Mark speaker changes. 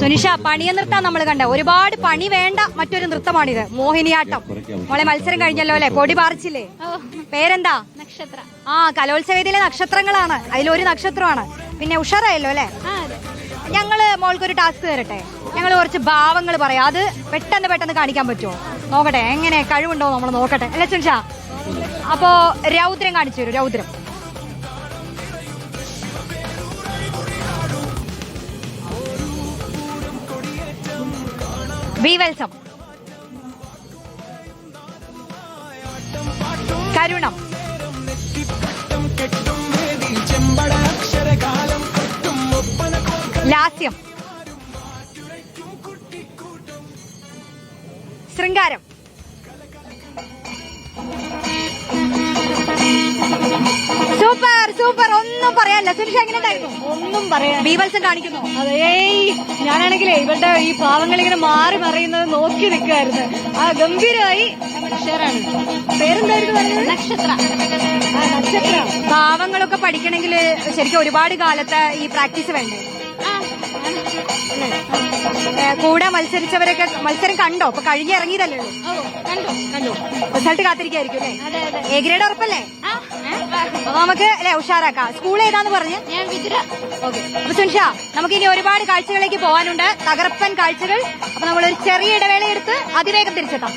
Speaker 1: സുനിഷ പണിയ നൃത്തം നമ്മൾ കണ്ട. ഒരുപാട് പണി വേണ്ട മറ്റൊരു നൃത്തമാണിത്. മോഹിനിയാട്ടം. മോളെ മത്സരം കഴിഞ്ഞല്ലോ അല്ലെ? കൊടി പാറിച്ചില്ലേ? പേരെന്താ?
Speaker 2: നക്ഷത്ര.
Speaker 1: ആ കലോത്സവത്തിലെ നക്ഷത്രങ്ങളാണ്. അതിലൊരു നക്ഷത്രമാണ്. പിന്നെ ഉഷാറായല്ലോ അല്ലെ? ഞങ്ങൾ മോൾക്കൊരു ടാസ്ക് തരട്ടെ. ഞങ്ങൾ കുറച്ച് ഭാവങ്ങൾ പറയാം. അത് പെട്ടെന്ന് പെട്ടെന്ന് കാണിക്കാൻ പറ്റുമോ? നോക്കട്ടെ എങ്ങനെ കഴിവുണ്ടോ നമ്മൾ നോക്കട്ടെ. അല്ലെ സുനിഷ? അപ്പോ രൗദ്രം കാണിച്ചു തരും രൗദ്രം. ബീവത്സം കരുണം. ലാസ്യം. ശൃംഗാരം. Super super. ഒന്നും പറയാനില്ല. സുനിഷ എങ്ങനെ ഉണ്ടായിരുന്നു?
Speaker 2: ഒന്നും പറയാൻ
Speaker 1: ബീവത്സം കാണിക്കുന്നു.
Speaker 2: ഞാനാണെങ്കിലേ ഇവരുടെ ഈ പാവങ്ങൾ ഇങ്ങനെ മാറി മറിയുന്നത് നോക്കി നിൽക്കായിരുന്നു ആ ഗംഭീരമായി പാവങ്ങളൊക്കെ പേരെന്തായിരുന്നു പറഞ്ഞത്? നക്ഷത്ര. ആ നക്ഷത്ര.
Speaker 1: ഭാവങ്ങളൊക്കെ പഠിക്കണമെങ്കിൽ ശരിക്കും ഒരുപാട് കാലത്തെ ഈ പ്രാക്ടീസ് വേണ്ടേ? ഏ, കൂടെ മത്സരിച്ചവരൊക്കെ മത്സരം കണ്ടോ? ഇപ്പൊ കഴുകി ഇറങ്ങിയതല്ലേ
Speaker 2: കണ്ടു
Speaker 1: കണ്ടു. റിസൾട്ട് കാത്തിരിക്കായിരിക്കും അല്ലേ? എ ഗ്രേഡ് ഉറപ്പല്ലേ? അപ്പൊ നമുക്ക് അല്ലെ ഉഷാറാക്കാം. സ്കൂൾ ഏതാന്ന് പറഞ്ഞ്?
Speaker 2: ഞാൻ വിതുര.
Speaker 1: ഓക്കെ. അപ്പൊ സുനിഷ നമുക്ക് ഇനി ഒരുപാട് കാഴ്ചകളിലേക്ക് പോകാനുണ്ട്. തകർപ്പൻ കാഴ്ചകൾ. അപ്പൊ നമ്മൾ ഒരു ചെറിയ ഇടവേള എടുത്ത് അതിവേഗം തിരിച്ചെത്താം.